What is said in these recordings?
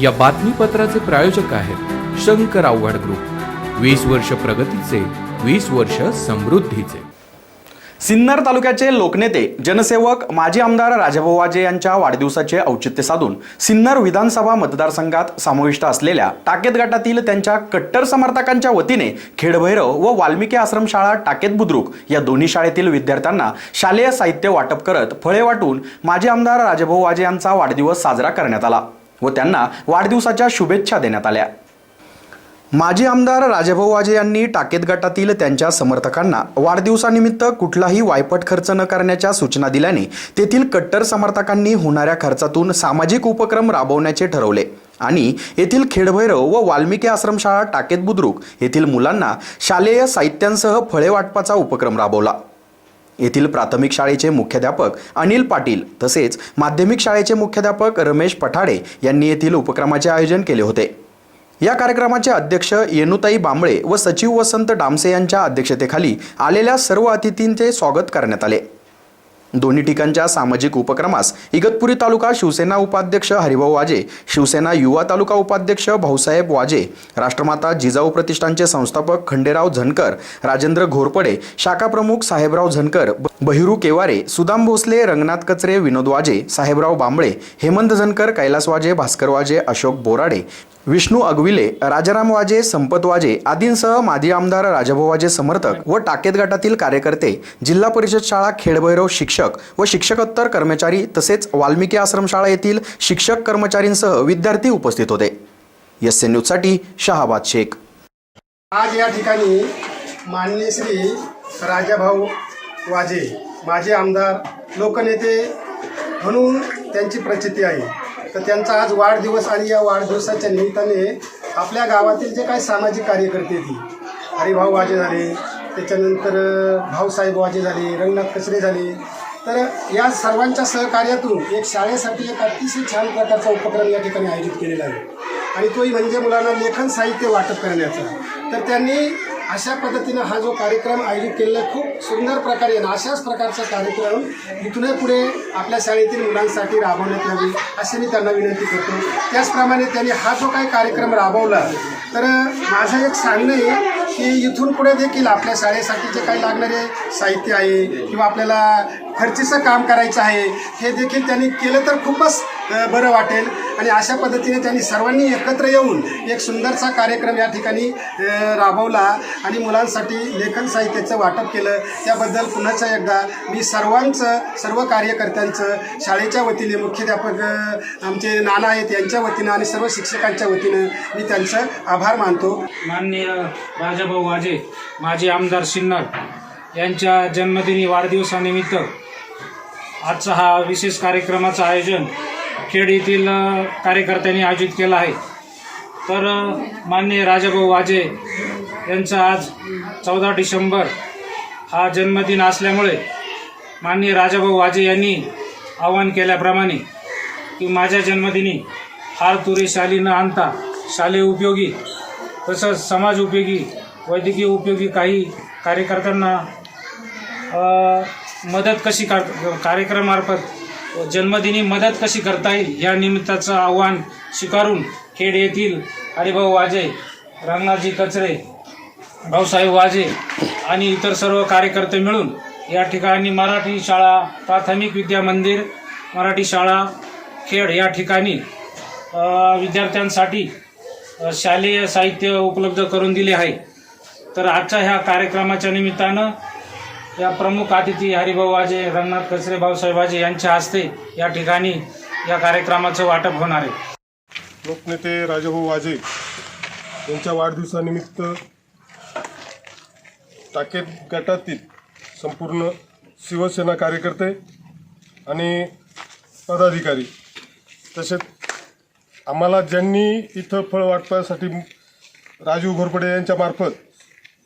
या बातमीपत्राचे प्रायोजक आहेत शंकर आव्हाड ग्रुप. वीस वर्ष प्रगतीचे वीस वर्ष समृद्धीचे. सिन्नर तालुक्याचे लोकनेते जनसेवक माजी आमदार राजाभाऊ वाजे यांच्या वाढदिवसाचे औचित्य साधून सिन्नर विधानसभा मतदारसंघात समाविष्ट असलेल्या टाकेत गटातील त्यांच्या कट्टर समर्थकांच्या वतीने खेडभैरव व वाल्मिकी आश्रमशाळा टाकेत बुद्रुक या दोन्ही शाळेतील विद्यार्थ्यांना शालेय साहित्य वाटप करत फळे वाटून माजी आमदार राजाभाऊ वाजे यांचा वाढदिवस साजरा करण्यात आला. व त्यांना वाढदिवसाच्या शुभेच्छा देण्यात आल्या. माजी आमदार राजाभाऊ वाजे यांनी टाकेत गटातील त्यांच्या समर्थकांना वाढदिवसानिमित्त कुठलाही वायपट खर्च न करण्याच्या सूचना दिल्याने तेथील कट्टर समर्थकांनी होणाऱ्या खर्चातून सामाजिक उपक्रम राबवण्याचे ठरवले आणि येथील खेडभैरव व वाल्मिकी आश्रमशाळा टाकेत बुद्रुक येथील मुलांना शालेय साहित्यांसह फळे वाटपाचा उपक्रम राबवला. येथील प्राथमिक शाळेचे मुख्याध्यापक अनिल पाटील तसेच माध्यमिक शाळेचे मुख्याध्यापक रमेश पठाडे यांनी येथील उपक्रमाचे आयोजन केले होते. या कार्यक्रमाचे अध्यक्ष येनुताई बांबळे व सचिव वसंत डामसे यांच्या अध्यक्षतेखाली आलेल्या सर्व अतिथींचे स्वागत करण्यात आले. दोन्ही ठिकाणच्या सामाजिक उपक्रमास इगतपुरी तालुका शिवसेना उपाध्यक्ष हरिभाऊ वाजे शिवसेना युवा तालुका उपाध्यक्ष भाऊसाहेब वाजे राष्ट्रमाता जिजाऊ प्रतिष्ठानचे संस्थापक खंडेराव झनकर राजेंद्र घोरपडे शाखा प्रमुख साहेबराव झनकर बहिरू केवारे सुदाम भोसले रंगनाथ कचरे विनोद वाजे साहेबराव बांबळे हेमंत झनकर कैलास वाजे भास्कर वाजे अशोक बोराडे विष्णू अगविले राजाराम वाजे संपत वाजे आदींसह माजी आमदार राजाभाऊ वाजे समर्थक व टाकेत गटातील कार्यकर्ते जिल्हा परिषद शाळा खेडभैरव शिक्षक व शिक्षकोत्तर कर्मचारी तसेच वाल्मिकी आश्रमशाळा येथील शिक्षक कर्मचारींसह विद्यार्थी उपस्थित होते. एस एन न्यूजसाठी शहाबाद शेख. आज या ठिकाणी माननीय श्री राजाभाऊ वाजे माजी आमदार लोकनेते म्हणून त्यांची प्रचिती आहे. तर त्यांचा आज वाढदिवस आणि या वाढदिवसाच्या निमित्ताने आपल्या गावातील जे काही सामाजिक कार्यकर्ते ती हरिभाऊ वाजे झाले त्याच्यानंतर भाऊसाहेब वाजे झाले रंगनाथ कचरे झाले. तर या सर्वांच्या सहकार्यातून एक शाळेसाठी एक अतिशय छान प्रकारचा उपक्रम या ठिकाणी आयोजित केलेला आहे. आणि तोही म्हणजे मुलांना लेखन साहित्य वाटप करण्याचा. तर त्यांनी अशा पद्धतीनं हा जो कार्यक्रम आयोजित केलेला खूप सुंदर प्रकारे अशाच प्रकारचा कार्यक्रम इथूनही पुढे आपल्या शाळेतील मुलांसाठी राबवण्यात यावी अशी मी त्यांना विनंती करतो. त्याचप्रमाणे त्यांनी हा जो काही कार्यक्रम राबवला तर माझं एक सांगणं आहे की इथून पुढे देखील आपल्या शाळेसाठी जे काही लागणारे साहित्य आहे किंवा आपल्याला खर्चीचं काम करायचं आहे हे देखील त्यांनी केलं तर खूपच बरं वाटेल. आणि अशा पद्धतीने त्यांनी सर्वांनी एकत्र येऊन एक सुंदरसा कार्यक्रम या ठिकाणी राबवला. आणि मुलांसाठी लेखन साहित्याचं वाटप केलं. त्याबद्दल पुन्हा एकदा मी सर्वांचं सर्व कार्यकर्त्यांचं शाळेच्या वतीने मुख्याध्यापक आमचे नाना आहेत यांच्या वतीनं आणि सर्व शिक्षकांच्या वतीनं मी त्यांचं आभार मानतो. माननीय राजाभाऊ वाजे माजी आमदार सिन्नर यांच्या जन्मदिनी वाढदिवसानिमित्त आजचा हा विशेष कार्यक्रमाचं आयोजन खेड येथील कार्यकर्त्यांनी आयोजित केलं आहे. तर माननीय राजाभाऊ वाजे यांचा आज चौदा डिसेंबर हा जन्मदिन असल्यामुळे माननीय राजाभाऊ वाजे यांनी आवाहन केल्याप्रमाणे की माझ्या जन्मदिनी हार तुरे शाली न आणता शालेय उपयोगी तसंच समाज उपयोगी वैद्यकीय उपयोगी काही कार्यकर्त्यांना मदत कशी कर कार्यक्रमामार्फत जन्मदिनी मदत कशी करता येईल या निमित्ताचं आव्हान स्वीकारून खेड येथील हरिभाऊ वाजे रंगनाथजी कचरे भाऊसाहेब वाजे आणि इतर सर्व कार्यकर्ते मिळून या ठिकाणी मराठी शाळा प्राथमिक विद्या मंदिर मराठी शाळा खेड या ठिकाणी विद्यार्थ्यांसाठी शालेय साहित्य उपलब्ध करून दिले आहे. तर आजच्या ह्या कार्यक्रमाच्या निमित्तानं या प्रमुख अतिथी हरिभाऊ वाजे रंगनाथ कचरे भाऊसाहेब वाजे यांच्या हस्ते या ठिकाणी या कार्यक्रमाचं वाटप होणार आहे. लोकनेते राजाभाऊ वाजे यांच्या वाढदिवसानिमित्त टाकेत गटातील संपूर्ण शिवसेना कार्यकर्ते आणि पदाधिकारी तसेच आम्हाला ज्यांनी इथं फळ वाटपासाठी राजीव घोरपडे यांच्यामार्फत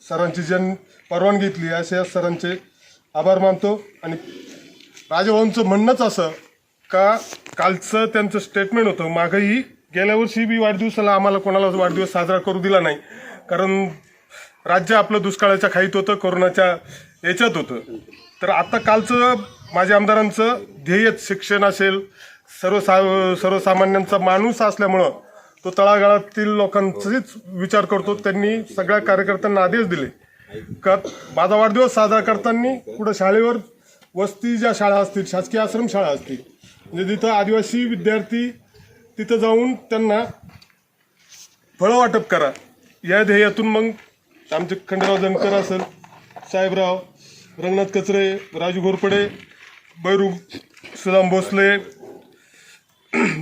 सरांची ज्यां परवानगी घेतली असे या सरांचे आभार मानतो. आणि राजभवनचं म्हणणंच असं का कालचं त्यांचं स्टेटमेंट होतं मागंही गेल्या वर्षी बी वाढदिवसाला आम्हाला कोणाला वाढदिवस साजरा करू दिला नाही. कारण राज्य आपलं दुष्काळाच्या खाईत होतं कोरोनाच्या याच्यात होतं. तर आता कालचं माझ्या आमदारांचं ध्येय शिक्षण असेल सर्वसा सर्वसामान्यांचा माणूस असल्यामुळं तो तळागाळातील लोकांचाच विचार करतो. त्यांनी सगळ्या कार्यकर्त्यांना आदेश दिले का माझा वाढदिवस साजरा करताना कुठं शाळेवर वस्ती ज्या शाळा असतील शासकीय आश्रम शाळा असतील म्हणजे जिथं आदिवासी विद्यार्थी तिथं जाऊन त्यांना फळं वाटप करा. या ध्येयातून मग आमचे खंडराव जनकर असेल साहेबराव रंगनाथ कचरे राजू घोरपडे बैरू सुदाम भोसले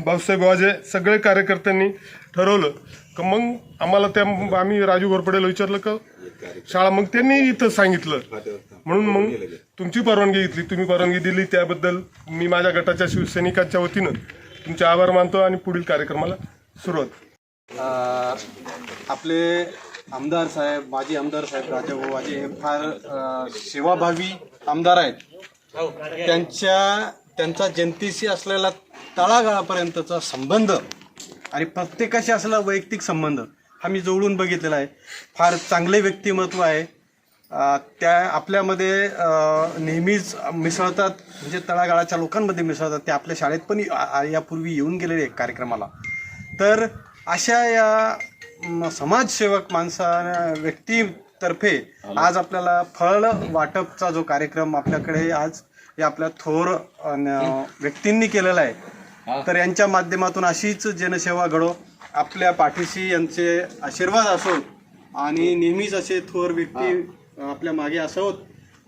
भाऊसाहेब वाजे सगळे कार्यकर्त्यांनी ठरवलं. का मग आम्हाला त्या आम्ही राजू घोरपडेला विचारलं का शाळा मग त्यांनी इथं सांगितलं. म्हणून मग तुमची परवानगी घेतली. तुम्ही परवानगी दिली त्याबद्दल मी माझ्या गटाच्या शिवसैनिकांच्या वतीनं तुमचे आभार मानतो आणि पुढील कार्यक्रमाला सुरुवात. आपले आमदार साहेब माजी आमदार साहेब राजाभाऊ वाजे हे फार सेवाभावी आमदार आहेत. त्यांच्या त्यांचा जनतेशी असलेला तळागाळापर्यंतचा संबंध आणि प्रत्येकाशी असलेला वैयक्तिक संबंध हा मी जवळून बघितलेला आहे. फार चांगले व्यक्तिमत्व आहे. त्या आपल्यामध्ये नेहमीच मिसळतात. म्हणजे तळागाळाच्या लोकांमध्ये मिसळतात. ते आपल्या शाळेत पण यापूर्वी येऊन गेलेले आहे कार्यक्रमाला. तर अशा या समाजसेवक माणसा व्यक्तीतर्फे आज आपल्याला फळ वाटपचा जो कार्यक्रम आपल्याकडे आज या आपल्या थोर व्यक्तींनी केलेला आहे. तर यांच्या माध्यमातून अशीच जनसेवा घडो. आपल्या पाठीशी यांचे आशीर्वाद असो आणि नेहमीच असे थोर व्यक्ती आपल्या मागे असोत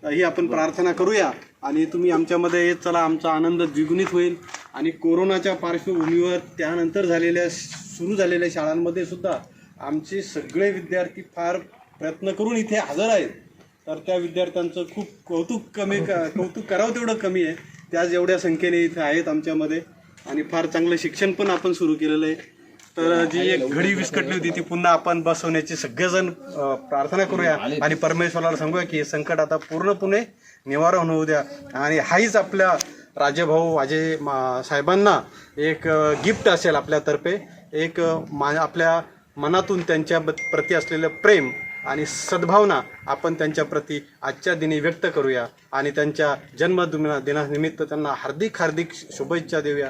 ही आपण प्रार्थना करूया. आणि तुम्ही आमच्यामध्ये येत चला आमचा आनंद द्विगुणित होईल. आणि कोरोनाच्या पार्श्वभूमीवर त्यानंतर झालेल्या सुरू झालेल्या शाळांमध्ये सुद्धा आमचे सगळे विद्यार्थी फार प्रयत्न करून इथे हजर आहेत. तर त्या विद्यार्थ्यांचं खूप कौतुक कमी कौतुक करावं तेवढं कमी आहे. त्याच एवढ्या संख्येने इथे आहेत आमच्यामध्ये. आणि फार चांगलं शिक्षण पण आपण सुरू केलेलं आहे. तर जी एक घडी विस्कटली होती ती पुन्हा आपण बसवण्याची सगळेजण प्रार्थना करूया आणि परमेश्वराला सांगूया की हे संकट आता पूर्णपणे निवारण होऊ द्या. आणि हाईच आपल्या राजेभाऊ वाजे मा- साहेबांना एक गिफ्ट असेल आपल्यातर्फे. एक मा आपल्या मनातून त्यांच्या ब- प्रती असलेलं प्रेम आणि सद्भावना आपण त्यांच्या प्रती आजच्या दिनी व्यक्त करूया. आणि त्यांच्या जन्मदिना दिनानिमित्त त्यांना हार्दिक हार्दिक शुभेच्छा देऊया.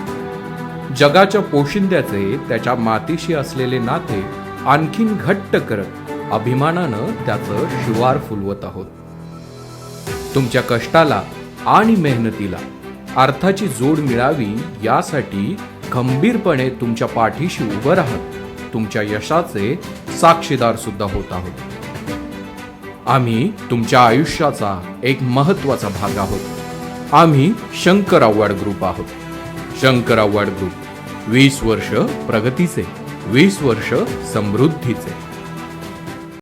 जगाच्या पोशिंद्याचे त्याच्या मातीशी असलेले नाते आणखीन घट्ट करत अभिमानानं त्याचं शिवार फुलवत आहोत. तुमच्या कष्टाला आणि मेहनतीला अर्थाची जोड मिळावी यासाठी खंबीरपणे तुमच्या पाठीशी उभं राहत तुमच्या यशाचे साक्षीदार सुद्धा होत आहोत. आम्ही तुमच्या आयुष्याचा एक महत्त्वाचा भाग आहोत. आम्ही शंकर आव्हाड ग्रुप आहोत. शंकर आव्हाड ग्रुप. वीस वर्ष प्रगतीचे वीस वर्ष समृद्धीचे.